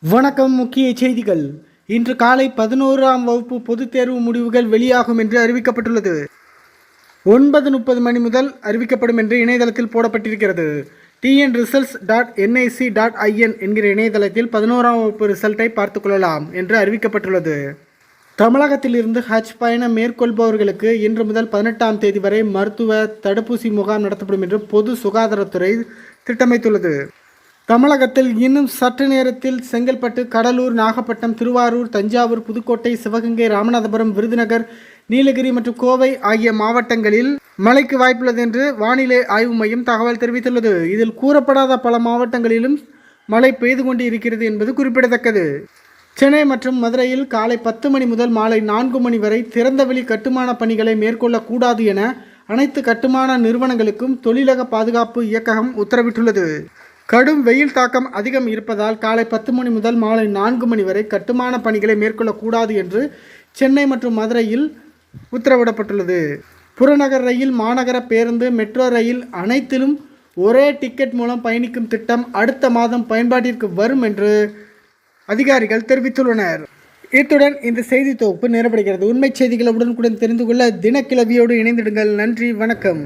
வணக்கம் முக்கிய செய்திகள். இன்று காலை பதினோராம் வகுப்பு பொதுத் தேர்வு முடிவுகள் வெளியாகும் என்று அறிவிக்கப்பட்டுள்ளது. ஒன்பது முப்பது மணி முதல் அறிவிக்கப்படும் என்று இணையதளத்தில் போடப்பட்டிருக்கிறது. TN results dot NIC dot IN என்கிற இணையதளத்தில் பதினோராம் வகுப்பு ரிசல்ட்டை பார்த்து கொள்ளலாம் என்று அறிவிக்கப்பட்டுள்ளது. தமிழகத்திலிருந்து ஹஜ் பயணம் மேற்கொள்பவர்களுக்கு இன்று முதல் பதினெட்டாம் தேதி வரை மருத்துவ தடுப்பூசி முகாம் நடத்தப்படும் என்று பொது சுகாதாரத்துறை திட்டமைத்துள்ளது. தமிழகத்தில் இன்னும் சற்று நேரத்தில் செங்கல்பட்டு கடலூர் நாகப்பட்டினம் திருவாரூர் தஞ்சாவூர் புதுக்கோட்டை சிவகங்கை ராமநாதபுரம் விருதுநகர் நீலகிரி மற்றும் கோவை ஆகிய மாவட்டங்களில் மழைக்கு வாய்ப்புள்ளது என்று வானிலை ஆய்வு மையம் தகவல் தெரிவித்துள்ளது. இதில் கூறப்படாத பல மாவட்டங்களிலும் மழை பெய்து கொண்டு இருக்கிறது என்பது குறிப்பிடத்தக்கது. சென்னை மற்றும் மதுரையில் காலை பத்து மணி முதல் மாலை நான்கு மணி வரை திறந்தவெளி கட்டுமான பணிகளை மேற்கொள்ளக்கூடாது என அனைத்து கட்டுமான நிறுவனங்களுக்கும் தொழிலக பாதுகாப்பு இயக்ககம் உத்தரவிட்டுள்ளது. கடும் வெயில் தாக்கம் அதிகம் இருப்பதால் காலை பத்து மணி முதல் மாலை நான்கு மணி வரை கட்டுமான பணிகளை மேற்கொள்ளக்கூடாது என்று சென்னை மற்றும் மதுரையில் உத்தரவிடப்பட்டுள்ளது. புறநகர் ரயில் மாநகர பேருந்து மெட்ரோ ரயில் அனைத்திலும் ஒரே டிக்கெட் மூலம் பயணிக்கும் திட்டம் அடுத்த மாதம் பயன்பாட்டிற்கு வரும் என்று அதிகாரிகள் தெரிவித்துள்ளனர். இத்துடன் இந்த செய்தி தொகுப்பு நிறைவடைகிறது. உண்மை செய்திகளை உடனுக்குடன் தெரிந்து கொள்ள தினக்கிழவியோடு இணைந்திடுங்கள். நன்றி வணக்கம்.